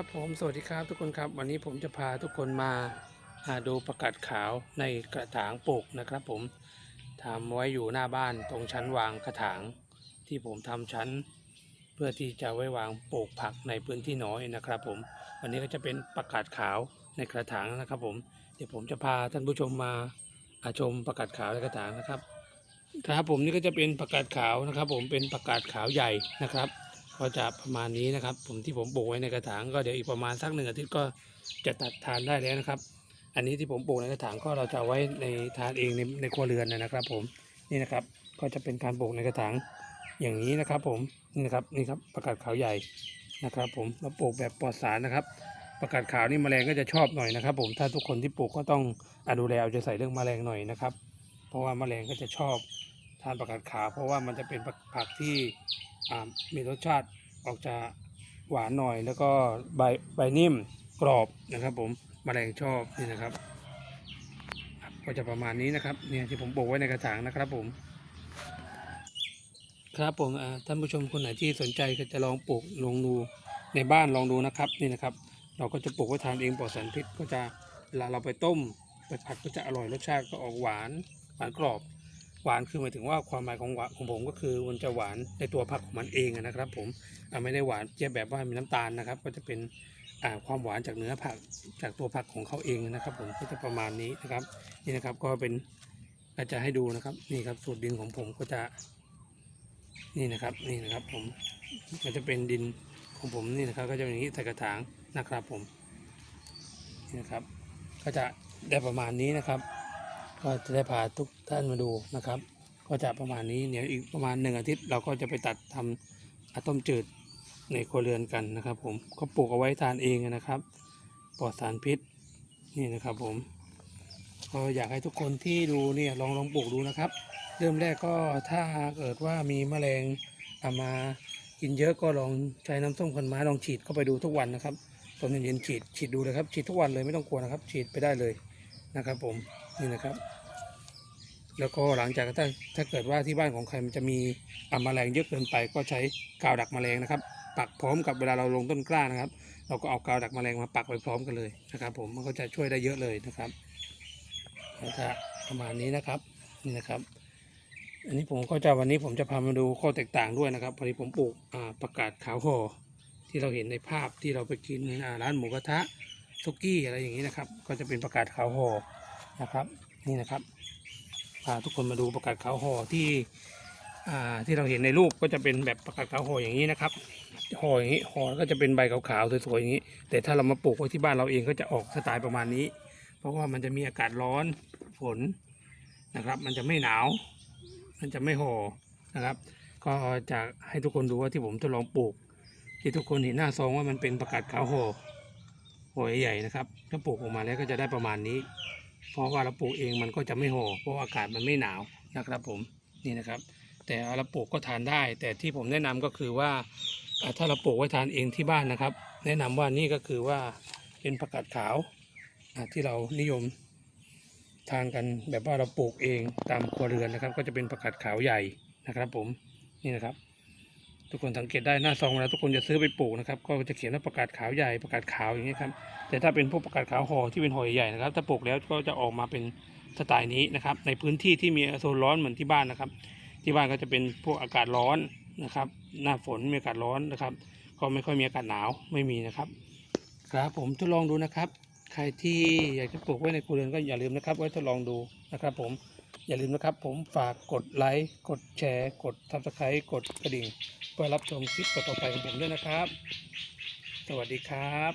ครับผมสวัสดีครับทุกคนครับ วันนี้ผมจะพาทุกคนมาาดูประกาศขาวในกระถางปลูกนะครับ ผมทำไว้อยู่หน้าบ้านตรงชั้นวางกระถาง ที่ผมทำชั้น เพื่อที่จะไว้วางปลูกผักในพื้นที่น้อยนะครับ ผมวันนี้ก็จะเป็นประกาศขาวในกระถางนะครับ ผมเดี๋ยวผมจะพาท่านผู้ชมมาอาชมประกาศขาวในกระถางนะครับครับผมนี่ก็จะเป็นประกาศขาวนะครับ ผมเป็นประกาศขาวใหญ่นะครับ ก็จะประมาณนี้นะครับ ผมที่ผมปลูกไว้ในกระถางก็เดี๋ยวอีกประมาณสักหนึ่งอาทิตย์ก็จะตัดทานได้แล้วนะครับ อันนี้ที่ผมปลูกในกระถางก็เราจะไว้ในทานเองในในครัวเรือนนะครับ ผมนี่นะครับก็จะเป็นการปลูกในกระถางอย่างนี้นะครับ ผมนี่นะครับนี่ครับประกาศขาวใหญ่นะครับ ผมเราปลูกแบบปลอดสารนะครับประกาศขาวนี่แมลงก็จะชอบหน่อยนะครับ ผมถ้าทุกคนที่ปลูกก็ต้องอดูแลเอาใจใส่เรื่องแมลงหน่อยนะครับ เพราะว่าแมลงก็จะชอบานประกาศขาวเพราะว่ามันจะเป็นผักที่มีรสชาติออกจะหวานหน่อย แล้วก็ใบใบนิ่มกรอบนะครับ ผมมแมลงชอบนี่นะครับ ก็จะประมาณนี้นะครับเนี่ยที่ผมปลูกไว้ในกระถางนะครับผม ครับผมท่านผู้ชมคนไหนที่สนใจก็จะลองปลูกลองดูในบ้านลองดูนะครับนี่นะครับ เราก็จะปลูกไว้ทานเองปลอดสารพิษก็จะเวลาเราไปต้มไปผัดก็จะอร่อยรสชาติก็ออกหวานหวานกรอบ หวานคือหมายถึงว่าความหมายของหวานของผมก็คือมันจะหวานในตัวผักของมันเองนะครับ ผมไม่ได้หวานเจี๊ยบแบบว่ามีน้ำตาลนะครับ ก็จะเป็นความหวานจากเนื้อผักจากตัวผักของเขาเองนะครับ ผมก็จะประมาณนี้นะครับ นี่นะครับก็เป็นก็จะให้ดูนะครับ นี่ครับสูตรดินของผมก็จะ นี่นะครับนี่นะครับ ผมก็จะเป็นดินของผมนี่นะครับ ก็จะเป็นอย่างนี้ใส่กระถางนะครับ ผมนี่นะครับ ก็จะได้ประมาณนี้นะครับ ก็จะได้พาทุกท่านมาดูนะครับ ก็จะประมาณนี้เดี๋ยวอีกประมาณหนึ่งอาทิตย์เราก็จะไปตัดทำอาต้มจืดในครัวเรือนกันนะครับ ผมก็ปลูกเอาไว้ทานเองนะครับปลอดสารพิษนี่นะครับ ผมก็อยากให้ทุกคนที่ดูเนี่ยลองลองปลูกดูนะครับ เริ่มแรกก็ถ้าเกิดว่ามีแมลงเอามากินเยอะก็ลองใช้น้ำส้มคันไม้ลองฉีดเข้าไปดูทุกวันนะครับตอนเย็นๆฉีดฉีดดูเลยครับฉีดทุกวันเลยไม่ต้องกลัวนะครับ ฉีดไปได้เลยนะครับผม นี่นะครับ แล้วก็หลังจากถ้าถ้าเกิดว่าที่บ้านของใครมันจะมีอาแมลงเยอะเกินไป ก็ใช้กาวดักแมลงนะครับ ปักพร้อมกับเวลาเราลงต้นกล้านะครับ เราก็เอากาวดักแมลงมาปักไปพร้อมกันเลยนะครับ ผมมันก็จะช่วยได้เยอะเลยนะครับแล้วก็ประมาณนี้นะครับนี่นะครับ อันนี้ผมก็จะวันนี้ผมจะพามาดูข้อแตกต่างด้วยนะครับพอดีผมปลูกประกาศขาวห่อที่เราเห็นในภาพที่เราไปกินร้านหมูกระทะซุกี้อะไรอย่างนี้นะครับ ก็จะเป็นประกาศขาวห่อ นะครับ นี่นะครับพาทุกคนมาดูประกาศขาวห่อที่ที่เราเห็นในรูปก็จะเป็นแบบประกาศขาวห่ออย่างนี้นะครับห่ออย่างนี้ห่อก็จะเป็นใบขาวๆสวยๆอย่างนี้ แต่ถ้าเรามาปลูกไว้ที่บ้านเราเองก็จะออกสไตล์ประมาณนี้ เพราะว่ามันจะมีอากาศร้อนฝนนะครับ มันจะไม่หนาว มันจะไม่ห่อนะครับ ก็จะให้ทุกคนดูว่าที่ผมทดลองปลูก ที่ทุกคนเห็นหน้าซองว่ามันเป็นประกาศขาวห่อห่อใหญ่ๆนะครับ ถ้าปลูกออกมาแล้วก็จะได้ประมาณนี้ เพราะว่าเราปลูกเองมันก็จะไม่ห่อเพราะอากาศมันไม่หนาวนะครับผมนี่นะครับ แต่เอาเราปลูกก็ทานได้ แต่ที่ผมแนะนำก็คือว่าถ้าเราปลูกไว้ทานเองที่บ้านนะครับ แนะนำว่านี่ก็คือว่าเป็นประกาศขาวที่เรานิยมทานกันแบบว่าเราปลูกเองตามครัวเรือนนะครับ ก็จะเป็นผักกาดขาวใหญ่นะครับ ผมนี่นะครับ ทุกคนสังเกตได้หน้าซองเวลาทุกคนจะซื้อไปปลูกนะครับก็จะเขียนว่าประกาศขาวใหญ่ประกาศขาวอย่างนี้ครับแต่ถ้าเป็นพวกประกาศขาวห่อที่เป็นห่อใหญ่นะครับ ถ้าปลูกแล้วก็จะออกมาเป็นสไตล์นี้นะครับ ในพื้นที่ที่มีโซนร้อนเหมือนที่บ้านนะครับ ที่บ้านก็จะเป็นพวกอากาศร้อนนะครับ หน้าฝนมีอากาศร้อนนะครับ ก็ไม่ค่อยมีอากาศหนาวไม่มีนะครับครับผมทดลองดูนะครับ ใครที่อยากจะปลูกไว้ในครัวเรือนก็อย่าลืมนะครับ ไว้ทดลองดูนะครับ ผมอย่าลืมนะครับ ผมฝากกดไลค์กดแชร์ กดทับสไครต์กดกระดิ่ง ก็รับชมคลิปต่อไปของผมด้วยนะครับ สวัสดีครับ